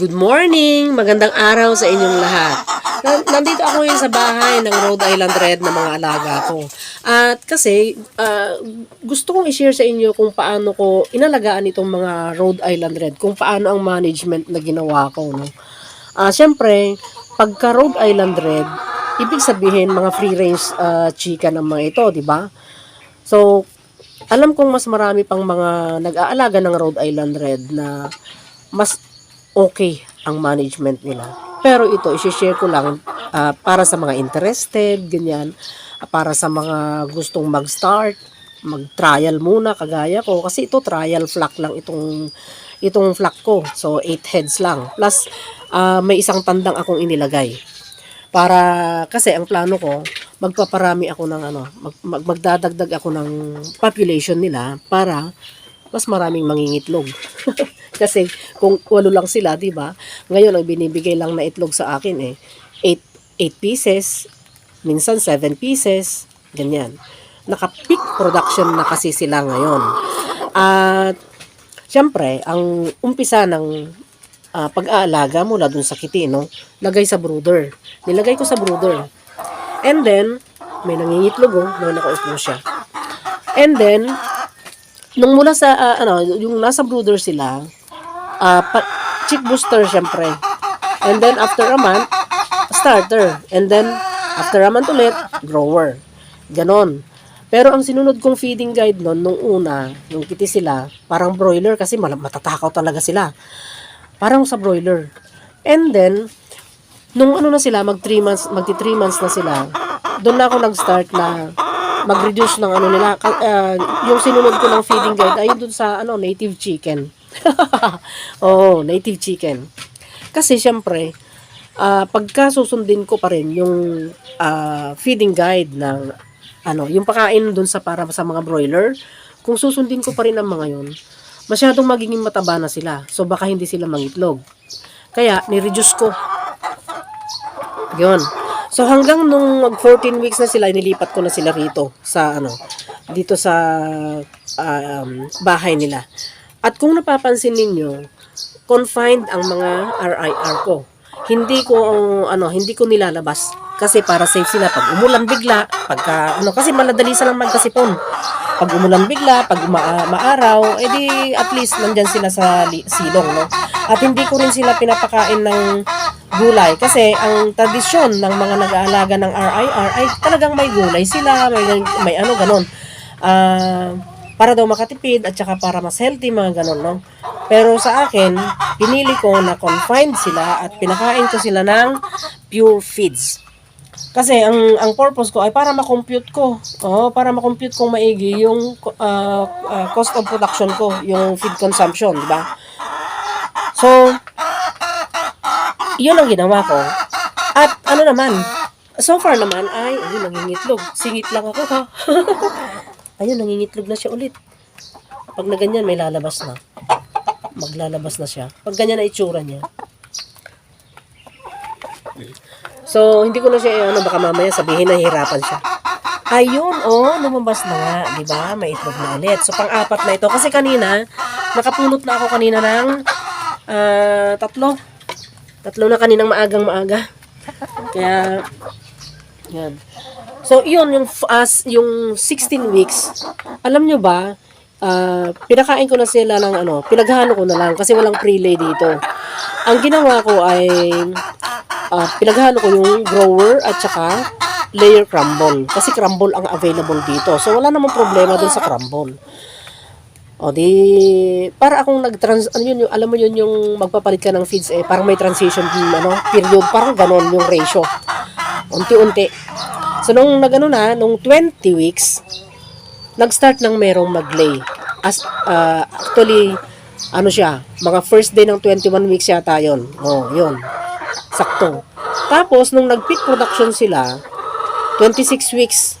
Good morning! Magandang araw sa inyong lahat. Na- Nandito ako ngayon sa bahay ng Rhode Island Red na mga alaga ko. At kasi ah, gusto kong i-share sa inyo kung paano ko inalagaan itong mga Rhode Island Red, kung paano ang management na ginawa ko. No? Ah, Siyempre, pagka Rhode Island Red, ibig sabihin mga free range ah, chicken ng mga ito, di ba? So, alam kong mas marami pang mga nag-aalaga ng Rhode Island Red na mas okay ang management nila. Pero ito, isi-share ko lang ah, para sa mga interested, ganyan, ah, para sa mga gustong mag-start, mag-trial muna, kagaya ko. Kasi ito, trial flock lang itong, itong flock ko. So, 8 heads lang. Plus, ah, may isang tandang akong inilagay. Para, kasi ang plano ko, magpaparami ako ng ano, mag, mag- magdadagdag ako ng population nila para mas maraming mangingitlog. Kasi kung walo lang sila, 'di ba? Ngayon ang binibigay lang na itlog sa akin eh 8 8 pieces, minsan 7 pieces, ganyan. Naka-peak production na kasi sila ngayon. At Siyempre, ang umpisa ng ah, pag-aalaga mula dun sa kiti, no? Lagay sa brooder. Nilagay ko sa brooder. And then, may nangingitlog, oh, na nakaupo siya. And then, nung mula sa, ah, ano, yung nasa brooder sila, pa, chick booster syempre. And then after a month, starter. And then after a month ulit, grower. Ganon. Pero ang sinunod kong feeding guide noon, nung una, nung kiti sila, parang broiler kasi matatakaw talaga sila. Parang sa broiler. And then, nung ano na sila, mag 3 months, magti 3 months na sila, doon na ako nag-start na mag-reduce ng ano nila. Ah, yung sinunod ko ng feeding guide ay doon sa ano, native chicken. Oo, native chicken. Kasi syempre, ah pagka susundin ko pa rin yung ah, feeding guide ng ano, yung pakain doon sa para sa mga broiler, kung susundin ko pa rin ang mga yun, masyadong magiging mataba na sila. So baka hindi sila mangitlog. Kaya ni-reduce ko. Yun. So hanggang nung mag 14 weeks na sila, nilipat ko na sila rito sa ano, dito sa ah, um, bahay nila. At kung napapansin ninyo, confined ang mga RIR ko. Hindi ko ano, hindi ko nilalabas kasi para safe sila pag umulan bigla, pagka ano kasi maladali silang magkasipon. Pag umulan bigla, pag uma- maaraw, edi at least nandyan sila sa silong, no? At hindi ko rin sila pinapakain ng gulay kasi ang tradisyon ng mga nag-aalaga ng RIR ay talagang may gulay sila, may, may ano ganon. Ah, para daw makatipid at saka para mas healthy mga ganon, no? Pero sa akin, pinili ko na confined sila at pinakain ko sila ng pure feeds. Kasi ang ang purpose ko ay para ma-compute ko. Oh, para ma-compute kong maigi yung ah, ah, cost of production ko, yung feed consumption, di ba? So, yun ang ginawa ko. At ano naman, so far naman ay, ayun, nangingitlog. Singit lang ako ha. ayun, nangingitlog na siya ulit. Pag na ganyan, may lalabas na. Maglalabas na siya. Pag ganyan na itsura niya. So, hindi ko na siya, eh, ano, baka mamaya sabihin na hirapan siya. Ayun, oh, lumabas na nga, di ba? May itlog na ulit. So, pang-apat na ito. Kasi kanina, nakapulot na ako kanina ng ah, tatlo. Tatlo na kaninang maagang maaga. Kaya, yan. So, yun, yung, as, yung 16 weeks, alam nyo ba, ah, pinakain ko na sila ng ano, pinaghalo ko na lang kasi walang pre-lay dito. Ang ginawa ko ay, ah, pinaghalo ko yung grower at saka layer crumble. Kasi crumble ang available dito. So, wala namang problema dun sa crumble. O di, para akong nag-trans, ano yun, yung, alam mo yun yung magpapalit ka ng feeds eh, parang may transition, ano, period, parang ganon yung ratio. Unti-unti. So, nung nagano na, nung 20 weeks, nag-start ng merong mag-lay. As, ah, actually, ano siya, mga first day ng 21 weeks yata yun. Oh, yun. Sakto. Tapos, nung nag-peak production sila, 26 weeks,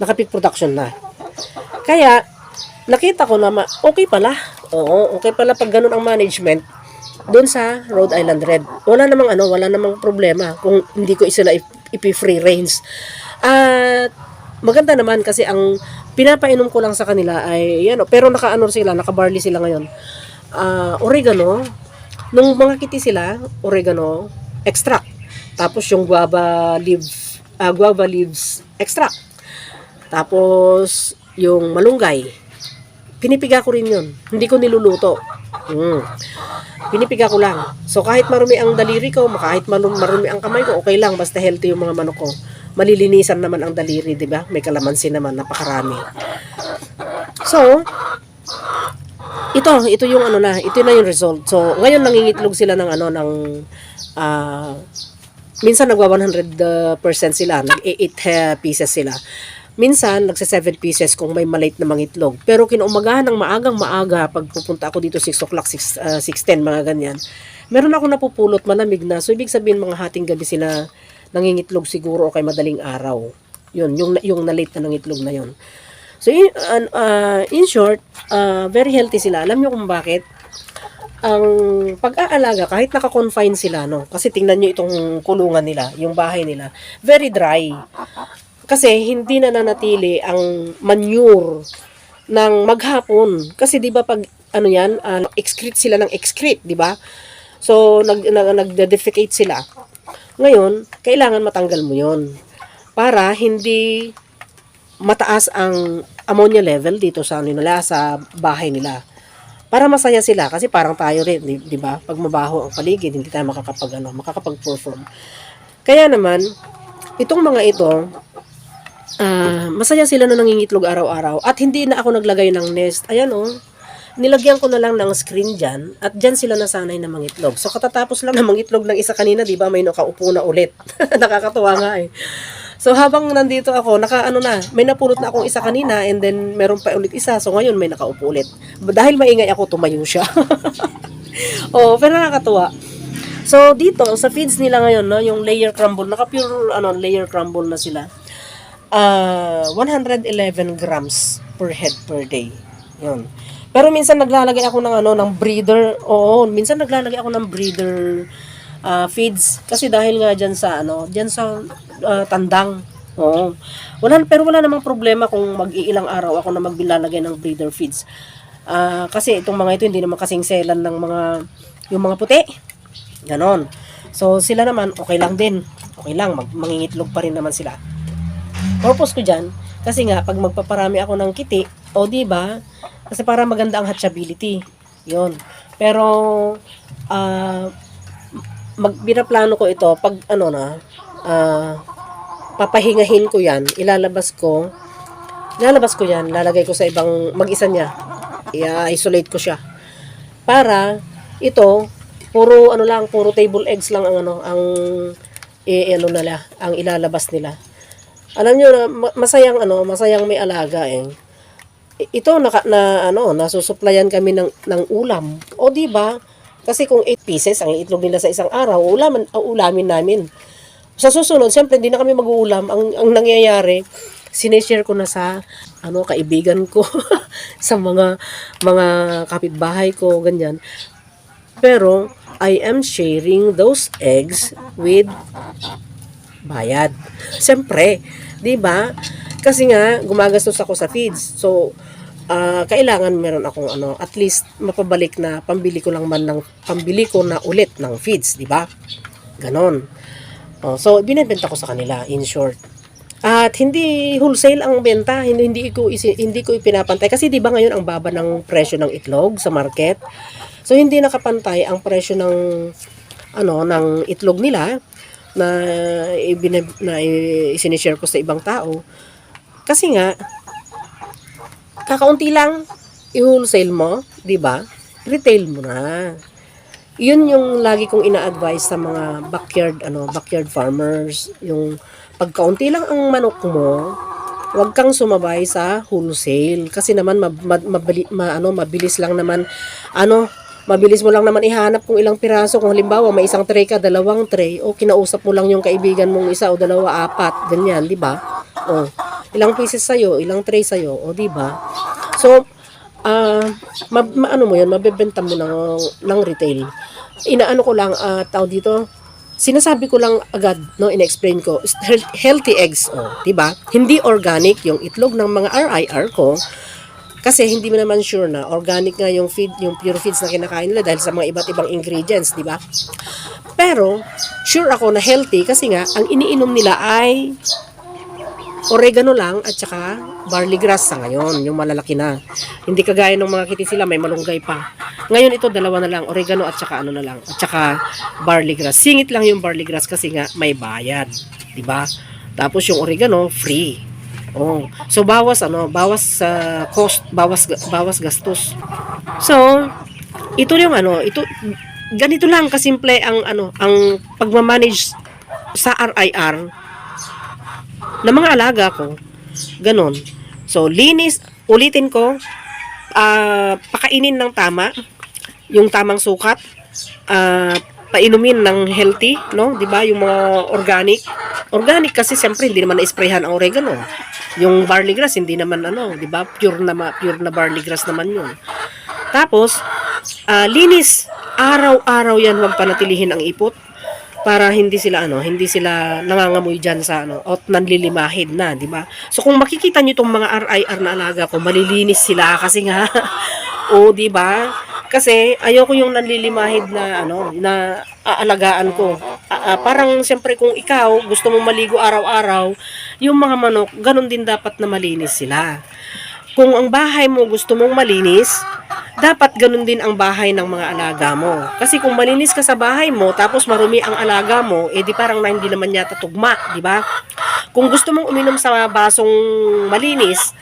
naka-peak production na. Kaya, nakita ko na okay pala. Oo, okay pala pag ganun ang management doon sa Rhode Island Red. Wala namang ano, wala namang problema kung hindi ko sila ipi-free range. At maganda naman kasi ang pinapainom ko lang sa kanila ay yan, pero naka-ano sila, naka-barley sila ngayon. Ah, oregano, Nung mga kiti sila, oregano extract. Tapos yung guava leaves, ah, guava leaves extract. Tapos yung malunggay. Pinipiga ko rin yun. Hindi ko niluluto. Mm. Pinipiga ko lang. So kahit marumi ang daliri ko, kahit marumi, ang kamay ko, okay lang basta healthy yung mga manok ko. Malilinisan naman ang daliri, 'di ba? May kalamansi naman napakarami. So, ito, ito yung ano na, ito na yung result. So, ngayon nangingitlog sila ng ano ng ah minsan nagwa 100% sila, nag-8 pieces sila. Minsan, nagsa 7 pieces kung may maliit na mangitlog. Pero kinuumagahan ng maagang maaga, pag pupunta ako dito 6 o'clock, 6, ah, 6.10, mga ganyan, meron ako napupulot malamig na. So, ibig sabihin mga hating gabi sila nangingitlog siguro o kay madaling araw. Yun, yung, yung na-late na nangitlog na yun. So, in, an- ah, in short, ah, very healthy sila. Alam niyo kung bakit? Ang pag-aalaga, kahit naka-confine sila, no? Kasi tingnan niyo itong kulungan nila, yung bahay nila, very dry. Kasi hindi na nanatili ang manure ng maghapon. Kasi 'di ba pag ano 'yan, ah, excrete sila ng excrete, 'di ba? So nag, nag nagde-defecate sila. Ngayon, kailangan matanggal mo 'yon para hindi mataas ang ammonia level dito sa ano nila sa bahay nila. Para masaya sila kasi parang tayo rin, 'di, 'di ba? Pag mabaho ang paligid, hindi tayo makakapag ano, makakapag-perform. Kaya naman, itong mga ito, ah, masaya sila na nangingitlog araw-araw at hindi na ako naglagay ng nest. Ayan oh. Nilagyan ko na lang ng screen dyan at dyan sila nasanay na mangitlog. So katatapos lang na mangitlog ng isa kanina, di ba, may nakaupo na ulit. Nakakatuwa nga eh. So habang nandito ako, naka ano na, may napulot na akong isa kanina and then meron pa ulit isa. So ngayon may nakaupo ulit. Dahil maingay ako, tumayo siya. oh, pero nakakatuwa. So dito sa feeds nila ngayon, no, yung layer crumble, naka pure ano, layer crumble na sila. Ah, 111 grams per head per day. 'Yun. Pero minsan naglalagay ako ng ano ng breeder. Oo, minsan naglalagay ako ng breeder ah, feeds kasi dahil nga diyan sa ano, diyan sa ah, tandang. Oo. Wala pero wala namang problema kung mag-iilang araw ako na magbilalagay ng breeder feeds. Ah, kasi itong mga ito hindi naman kasing selan ng mga yung mga puti. Ganon. So sila naman okay lang din. Okay lang, mag mangingitlog pa rin naman sila. Purpose ko dyan, kasi nga, pag magpaparami ako ng kiti, o di ba kasi para maganda ang hatchability. yon Pero, ah, mag, binaplano ko ito, pag ano na, ah, papahingahin ko yan, ilalabas ko, ilalabas ko yan, lalagay ko sa ibang, mag-isa niya, i-isolate ko siya. Para, ito, puro ano lang, puro table eggs lang ang ano, ang, i, ano nila, ang ilalabas nila. Alam niyo na ma- masayang ano, masayang may alaga eh. Ito naka, na ano, nasusuplayan kami ng ng ulam. O di ba? Kasi kung 8 pieces ang itlog nila sa isang araw, ulaman uh, ulamin namin. Sa susunod, siyempre hindi na kami mag-uulam. Ang ang nangyayari, sineshare ko na sa ano kaibigan ko, sa mga mga kapitbahay ko, ganyan. Pero I am sharing those eggs with bayad. Siyempre, 'di ba? Kasi nga gumagastos ako sa feeds. So ah, kailangan meron akong ano, at least mapabalik na pambili ko lang man ng pambili ko na ulit ng feeds, 'di ba? Ganon. Oh, so binebenta ko sa kanila in short. At hindi wholesale ang benta, hindi, hindi ko hindi ko ipinapantay kasi 'di ba ngayon ang baba ng presyo ng itlog sa market. So hindi nakapantay ang presyo ng ano ng itlog nila na ibine, na isinishare ko sa ibang tao. Kasi nga kakaunti lang i-wholesale mo, 'di ba? Retail mo na. 'Yun yung lagi kong ina-advise sa mga backyard ano, backyard farmers, yung pagkaunti lang ang manok mo, huwag kang sumabay sa wholesale kasi naman mab, mab- mabili- ma- ano, mabilis lang naman ano mabilis mo lang naman ihanap kung ilang piraso. Kung halimbawa may isang tray ka dalawang tray. O kinausap mo lang yung kaibigan mong isa o dalawa apat ganyan di ba? O ilang pieces sa'yo ilang tray sa'yo o di ba? So ah ma, ma- ano mo yun? Mabebenta mo ng, ng retail. Inaano ko lang ah tao dito sinasabi ko lang agad, no, in-explain ko, healthy eggs, oh, 'di ba? Hindi organic yung itlog ng mga RIR ko. Kasi hindi mo naman sure na organic nga yung feed, yung pure feeds na kinakain nila dahil sa mga iba't ibang ingredients, di ba? Pero, sure ako na healthy kasi nga, ang iniinom nila ay oregano lang at saka barley grass sa ngayon, yung malalaki na. Hindi kagaya ng mga kiti sila, may malunggay pa. Ngayon ito, dalawa na lang, oregano at saka ano na lang, at saka barley grass. Singit lang yung barley grass kasi nga may bayad, di ba? Tapos yung oregano, free. Oh. So bawas ano, bawas sa cost, bawas bawas gastos. So, ito yung ano, ito ganito lang kasimple ang ano, ang pagmamanage sa RIR ng mga alaga ko. Ganon. So, linis, ulitin ko, ah, pakainin ng tama, yung tamang sukat, ah, painumin ng healthy, no? 'Di ba? Yung mga organic. Organic kasi siyempre hindi naman na-sprayhan ang oregano. Yung barley grass hindi naman ano, 'di ba? Pure na pure na barley grass naman 'yun. Tapos, ah, linis. Araw-araw 'yan wag panatilihin ang ipot para hindi sila ano, hindi sila nangangamoy diyan sa ano, at nanlilimahid na, 'di ba? So kung makikita niyo tong mga RIR na alaga ko, malilinis sila kasi nga o 'di ba? Kasi ayoko yung nanlilimahid na ano, na aalagaan ko. Ah, ah, parang siyempre kung ikaw gusto mong maligo araw-araw, yung mga manok, ganun din dapat na malinis sila. Kung ang bahay mo gusto mong malinis, dapat ganun din ang bahay ng mga alaga mo. Kasi kung malinis ka sa bahay mo, tapos marumi ang alaga mo, eh di parang na hindi naman yata tugma, di ba? Kung gusto mong uminom sa basong malinis,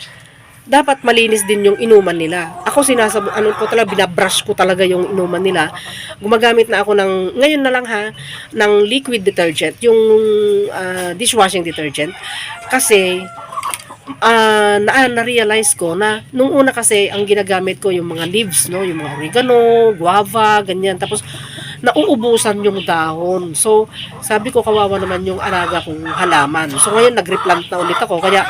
dapat malinis din yung inuman nila. Ako sinasab ano ko talaga binabrush ko talaga yung inuman nila. Gumagamit na ako ng ngayon na lang ha ng liquid detergent, yung ah, dishwashing detergent kasi na, na-realize ko na nung una kasi ang ginagamit ko yung mga leaves, no, yung mga oregano, guava, ganyan. Tapos nauubusan yung dahon. So, sabi ko kawawa naman yung alaga kong halaman. So, ngayon nag-replant na ulit ako. Kaya,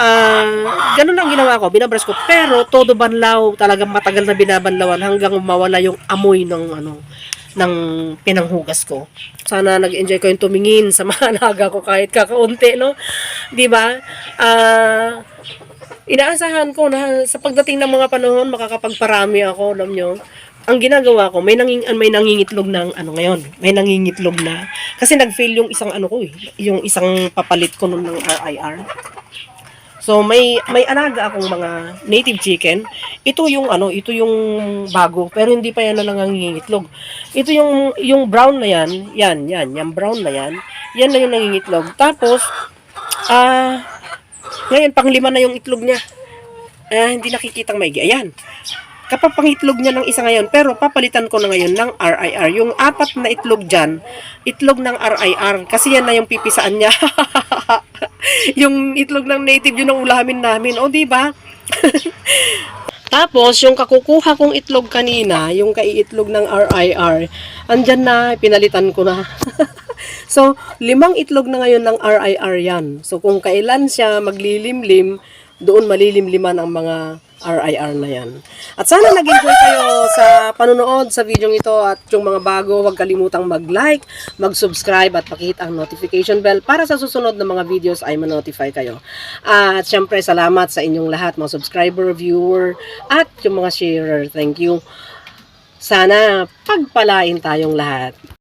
ah ganun ang ginawa ko. Binabras ko. Pero, todo banlaw, talagang matagal na binabanlawan hanggang mawala yung amoy ng ano ng pinanghugas ko. Sana nag-enjoy ko yung tumingin sa mga alaga ko kahit kakaunti, no? 'Di ba? Ah inaasahan ko na sa pagdating ng mga panahon makakapagparami ako, alam nyo. Ang ginagawa ko, may nanging may nangingitlog ng ano ngayon, may nangingitlog na kasi nag-fail yung isang ano ko eh, yung isang papalit ko nun ng RIR. So may may alaga akong mga native chicken. Ito yung ano, ito yung bago pero hindi pa yan na nangingitlog. Ito yung yung brown na yan, yan, yan, yung brown na yan. Yan na yung nangingitlog. Tapos ah ngayon panglima na yung itlog niya. Ah, hindi nakikitang maigi. Ayan. Kapag pangitlog niya ng isa ngayon, pero papalitan ko na ngayon ng RIR. Yung apat na itlog dyan, itlog ng RIR. Kasi yan na yung pipisaan niya. yung itlog ng native, yun ang ulamin namin. O, di ba? Tapos, yung kakukuha kong itlog kanina, yung kaiitlog ng RIR, andyan na, pinalitan ko na. so, limang itlog na ngayon ng RIR yan. So, kung kailan siya maglilimlim, doon malilimliman ang mga RIR na yan. At sana nag-enjoy kayo sa panonood sa video ito at yung mga bago, huwag kalimutang mag-like, mag-subscribe at pakihit ang notification bell para sa susunod na mga videos ay ma-notify kayo. At syempre, salamat sa inyong lahat, mga subscriber, viewer, at yung mga sharer. Thank you. Sana pagpalain tayong lahat.